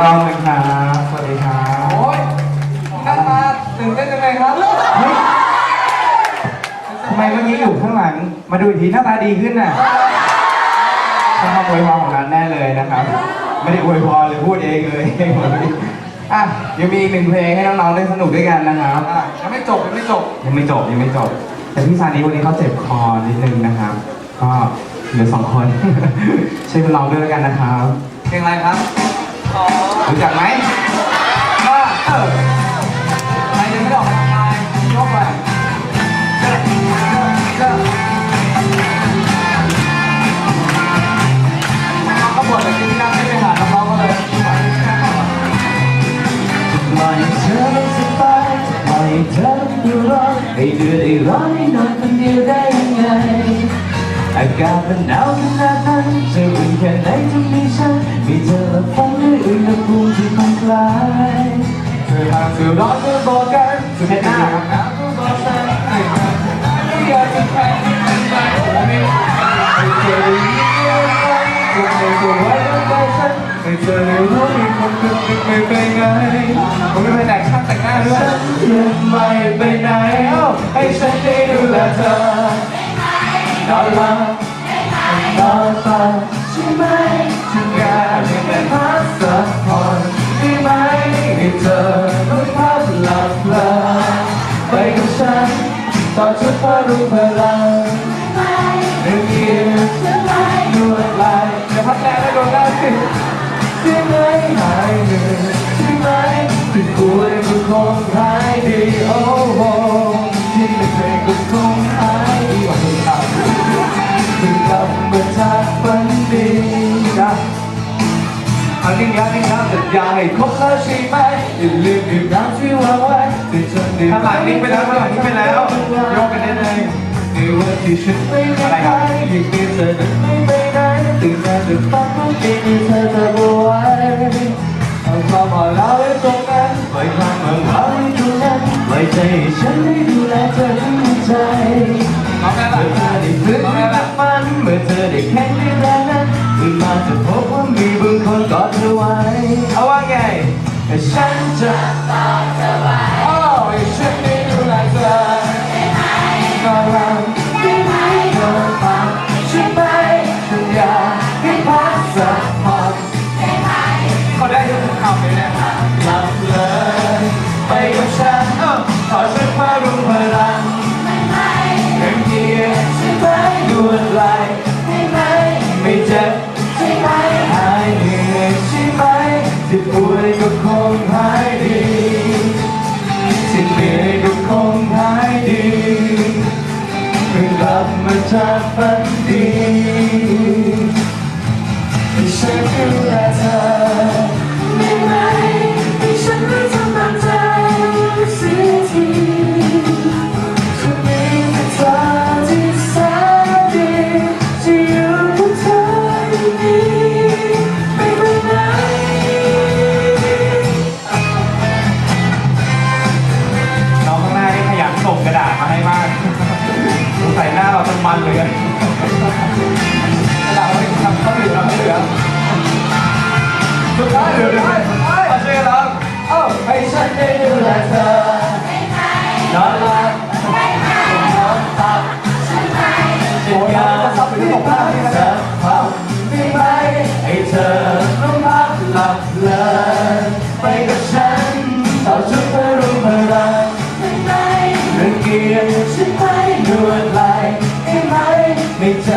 รอบหนึงครับสวัสดีครับโอ้ยนั่งมาตื่นเต้นจังเลยครับเฮ้ยทำไมเมื่อกี้อยู่ข้างหลัง มาดูอีกทีหน้าตาดีขึ้นน่ะต้องมาอวยพรของนันแน่เลยนะครับ ไม่ได้อวยพรเลยพูดเองเลยอะยังมีอีกหนึ่งเพลงให้น้องๆได้สนุกด้วยกันนะครับอะยังไม่จบยังไม่จบยังไม่จบยังไม่จบ แต่พี่ซานีวันนี้เขาเจ็บคอนิดนึงนะครับ ก็เหลือสองคน ช่วยกันร้องด้วยแล้วกันนะครับ เพลงอะไรครับอ๋อ รู้จักไหมก็เออใครยังไม่ได้ออกกำลังกายยกไปเลิกเลิกเอาก็บทแต่ที่นั่งไม่ไปหาน้องๆก็เลยปล่เธอไม่สบายปล่เธออยู่ร้อนให้เดือดให้ร้อนให้นอนคนเดียวได้ยังไง อากาศมันหนาวขนาดนั้นจะอุ่นแค่ไหนจะมีฉันมีเธอและผมในอุณหภูมิที่มันคล้ายเธอทางสื่อร้อนเธอบอกกันสุดท้ายหน้าครับน้ำก็บอกกันให้เธอไม่อยากจะแพ้ไม่ได้ผมไม่ให้เธอได้ยินเสียงฟังทุกคนก็ไว้ในใจฉันให้เธอได้รู้มีคนคนหนึ่งไม่เป็นไงผมไม่ไปไหนช่างแต่งหน้าด้วยฉันยังไม่ไปไหนเอ้าให้ฉันได้ดูแลเธอ นอนหลับนอนฝันใช่ไหมทุกอย่างยังเป็นพักสักผ่อนได้ไหมให้เธอรู้พักหลับเพลินไปกับฉันตอนชุดพารุ่งพลังเรื่องเกียร์นวดไหลเดี๋ยวพักแรกแล้วโดนได้สิใช่ไหมหายเหนื่อยใช่ไหมที่ป่วยก็คงหายดีโอ้ ดีนะอันนี้งานนี้ครับสัญญาให้ครบแล้วใช่ไหมอย่าลืมดื่มน้ำที่วางไว้ที่ฉันดื่มข้างหลังนิ่งไปแล้วข้างหลังนิ่งไปแล้วยกกันได้เลยในวันที่ฉันไม่ได้ไปยังมีเธอนั้นไม่ไปไหนตื่นมาดึกฝันทุกทีมีเธอจะบไว้เอาความอ่อนล้าไว้ตรงนั้นปล่อยความเหงาเหงาไว้ตรงนั้นไว้ใจให้ฉันได้ดูแลเธอทั้งหัวใจน้องแม่เมื่อเธละอได้ฟื้นน้องแม่ได้ละมันเมื่อเธอได้แข็งได้แรง นั้นตื่นมาจะพบว่ามีบางคนกอดเธอไว้ เอาว่าไงแต่ฉันจะอ้าวไอ้ฉันนี่ดูแลเธอนอนหลับได้ไหมนอนฝันใช่ไหมฉันอยากให้พักสักผ่อนเขาได้ทุกคำเลยนี่ยหลับเลยไปกับฉัน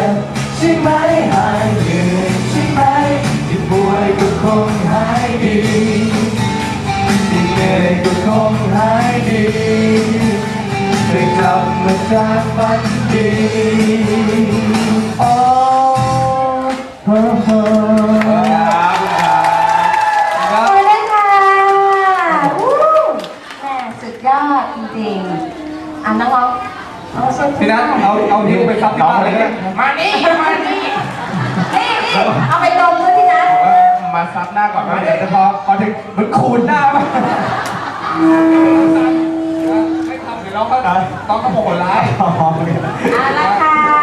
จ็บใช่ไหมหายเหนื่อยใช่ไหมที่ป่วยก็คงหายดีที่เหนื่อยก็คงหายดีได้กลับมาจากฝันดีโอ้โหครับคุณครับครับไปเลยค่ะวู้แม่สุดยอดจริงๆอะน้องๆเอา พี่นัทเอาเอานิ้วไปซับที่บ้านเลยเนี่ยมานี่มานี่ นี่นี่เอาไปดมด้วยพี่นัทมาซับหน้าก่อนมามาเดี๋เดี๋ยยววจะจะพอพอถึงมันขูดหน้ามาไม่ทำเดี๋ยวเราก็ต้องกระโปรงร้ายพอเอาละค่ะ